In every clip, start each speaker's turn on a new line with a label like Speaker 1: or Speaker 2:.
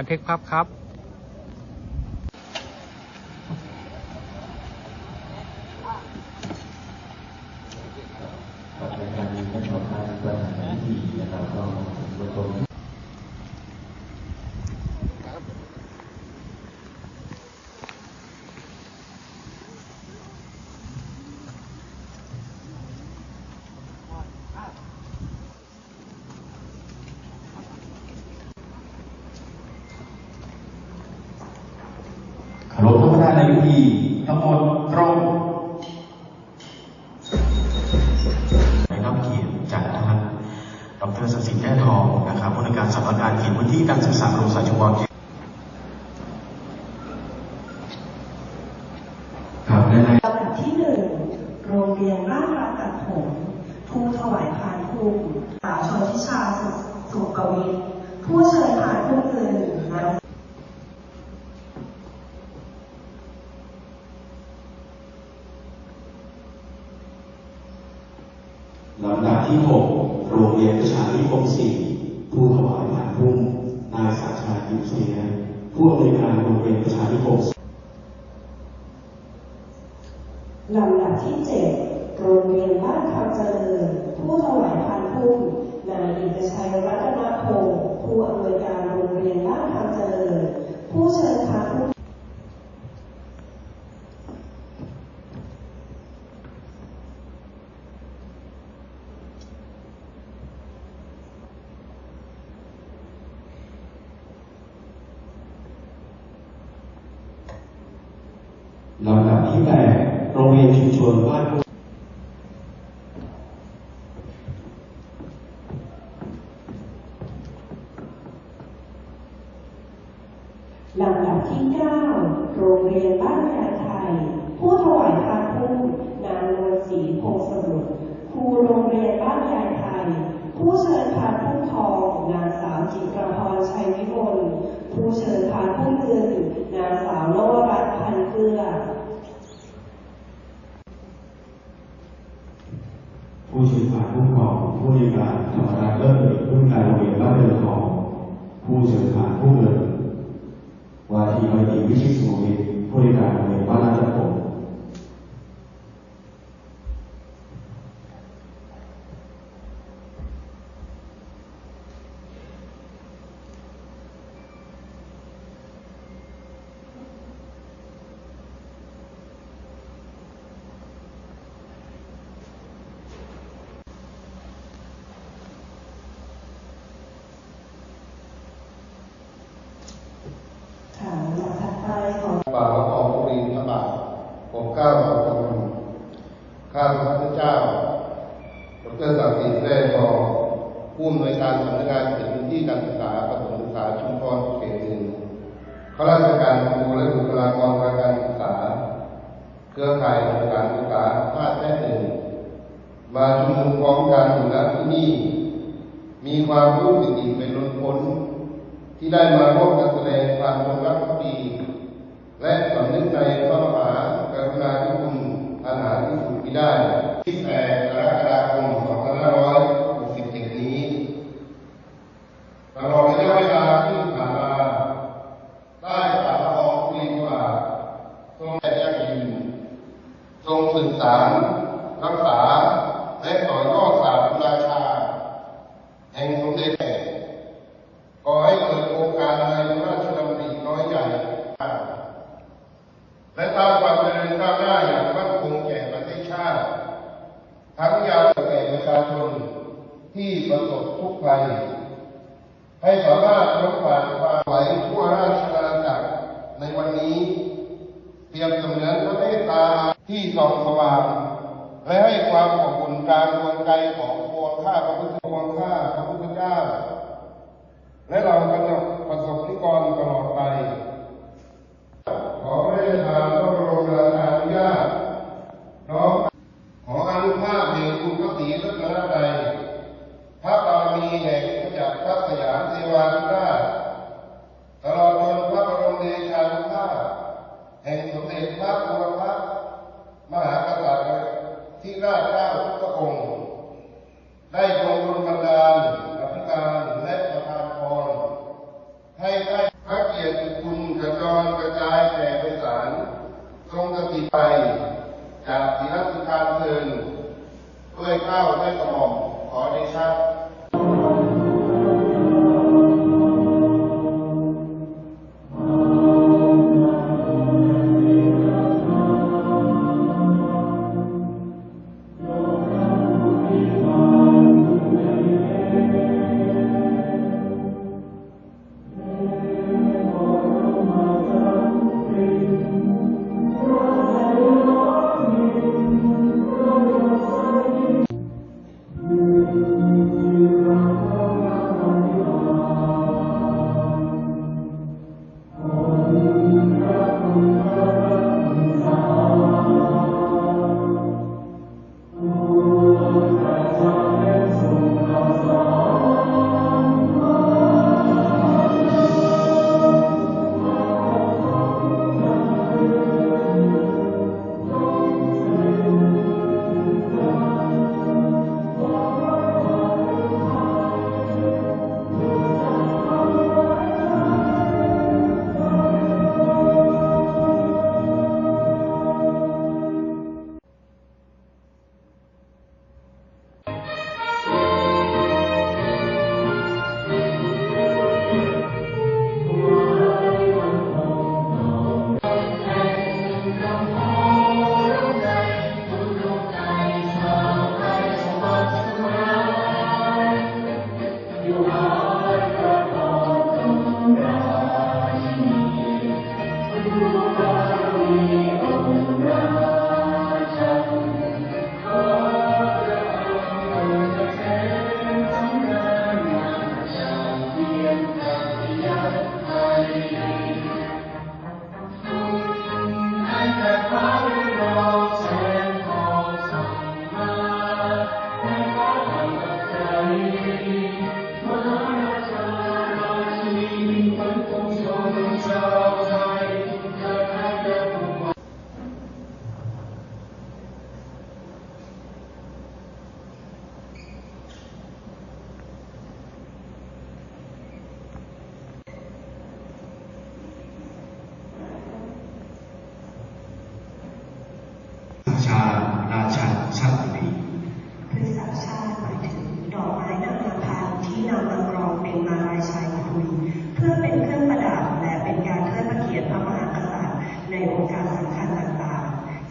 Speaker 1: บันทึกภาพครับ
Speaker 2: ครับในการนี้ก็ขอการประธานพิธีนะครับก็บทม
Speaker 3: เคาร วิธีทั้งหมดตรงนะครับเขียนจากท่านดรศักดิ์สิทธิ์แก้ทองนะครับผู้ในวยการสำนักงานเขียนพื้นที่การศึกษาโรงสาชุวรครับและใน
Speaker 4: ลำดับที่หนึ่งโรงเรียนบ้านรักตัดผมผู้ถวายพานภูมิสาชนทิชาสุกวิทย์ผู้เชิญพานผู้อื่นนาง
Speaker 2: ลำดับที่หกโรงเรียนประชานิคมสี่ผู้ถวายผ่านพุ่มนายสาชาติอยู่เสียผู้อำนวยการโรงเรียนประชานิคม
Speaker 4: ลำดับที่เจ็ดโรงเรียนบ้านคำเจริญ ผู้ถวายพานพุ่มนายเอกชัยรัตนพงศ์ผู้อำนวยการโรงเรียนบ้านคำเจริญ ผู้เชิญพานผู้
Speaker 2: ลำดับที่แปด รียนชุมชนบ้าน
Speaker 4: ลำดับที่ 9 โรงเรียนบ้านยายไทย ผู้ถวายพานพุ่มนางนวลศรีพงสมุทรครูโรงเรียนบ้านยายไทย ผู้เชิญพานพุ่มทองนางสาวจิตรพรชัยวิมลผู้เชิญพานพุ่มเงินนางสาวนวรัตน์พันเกลือ
Speaker 2: ผู้ชื่อผ่านผู้ก องการเรรมราชเลิศเอกผู้ในการเรียนรับเรือนของผู้เชิญผ่านผู้เงินวาทีวาทีวิชิตสุวิทย์ผู้ในการโรงเรียนบ้านราชพงศ์
Speaker 4: ค่ะลำดับถัดไปขอ
Speaker 5: ป่าละอองธุรีพระบาท ข้าเราจงข้าพระพุทธเจ้าดรศักดิ์สิทธิ์แร่ทองผู้อำนวยการสำนักงานเขตพื้นที่การศึกษาประถมศึกษาชุมพรเขตหนึ่งข้าราชการครูและบุคลากรทางการศึกษา เครือข่ายองค์การศึกษาภาคแท้หนึ่งมาชุมนุมพร้อมกันณที่นี่ มีความรู้สึกดีเป็นล้นพ้น ที่ได้มาร่วมกันแสดงความจงรักภักดีและสำนึกในพระมหากรุณาธิคุณอันหา ที่ได้ที่แปดกรกฎาคม2567นี้ตลอดระยะเวลาที่ผ่านมาได้ปราบปรามคุยว่าทรงแต่ยั่งยืนทรงสืบสารรักษาและต่อยอดศาสตร์ราชา แห่งสมเด็จแห่ก่อให้เกิดโครงการในพระราชดำริน้อยใหญ่และสร้างความเจริญก้าวหน้าอย่างมั่นคงแก่ประเทศชาติ ทั้งยาวแก่ประชาชนที่ประสบทุกข์ภัย ให้สามารถล้มผ่านความไหวทั่วราชอาณาจักรในวันนี้ เปรียบเสมือนพระเมตตาที่ส่องสว่าง และให้ความอบอุ่นกลางดวงใจข องข้าพระพุทธปวงข้าพระพุทธเจ้า และเรากำลังประสบนิกรตลอดไป ขอพระราชทานพระบรมราชานุญาตน้อมขออนุภาพแห่งคุณพระศรีรัตนตรัยพระบารมีแห่งพระจักรพระสยามเทวาธิราชตลอดจนพระบรมเดชานุภาพแห่งสมเด็จพระบูรพมหากษัตริย์ที่รา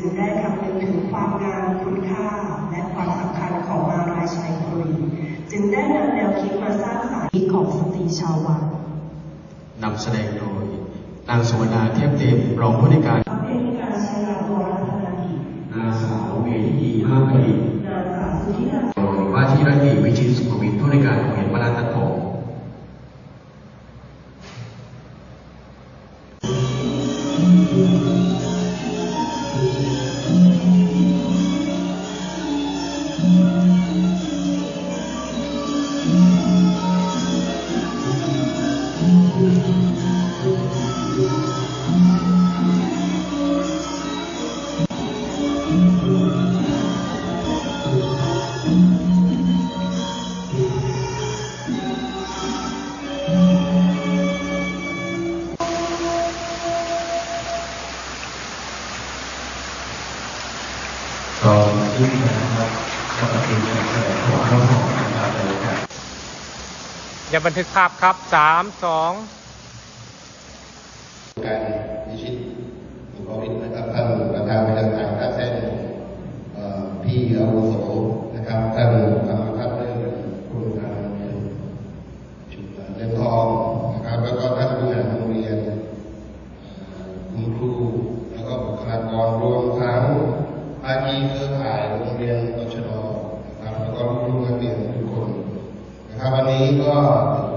Speaker 5: จึงได้
Speaker 4: คำนึงถึงความงามคุณค่า และความสำคัญของมาลายชัยบุรีจึงได้นำแนวคิดมาสร้างสายของสตรีชาววัง
Speaker 2: นำแสดงโดย นางสุวรรณาเทพเต็มรองผู้ในการ
Speaker 6: นการ
Speaker 2: ใช้สาวเมธีมากประดิษฐ์โดยว่าที่รัฐีวิชิตสุขวินผู้ในการโรงเรียนมาลาตั
Speaker 7: ด
Speaker 5: ผม嗯。ะบันทึกภาพครับสามสอง God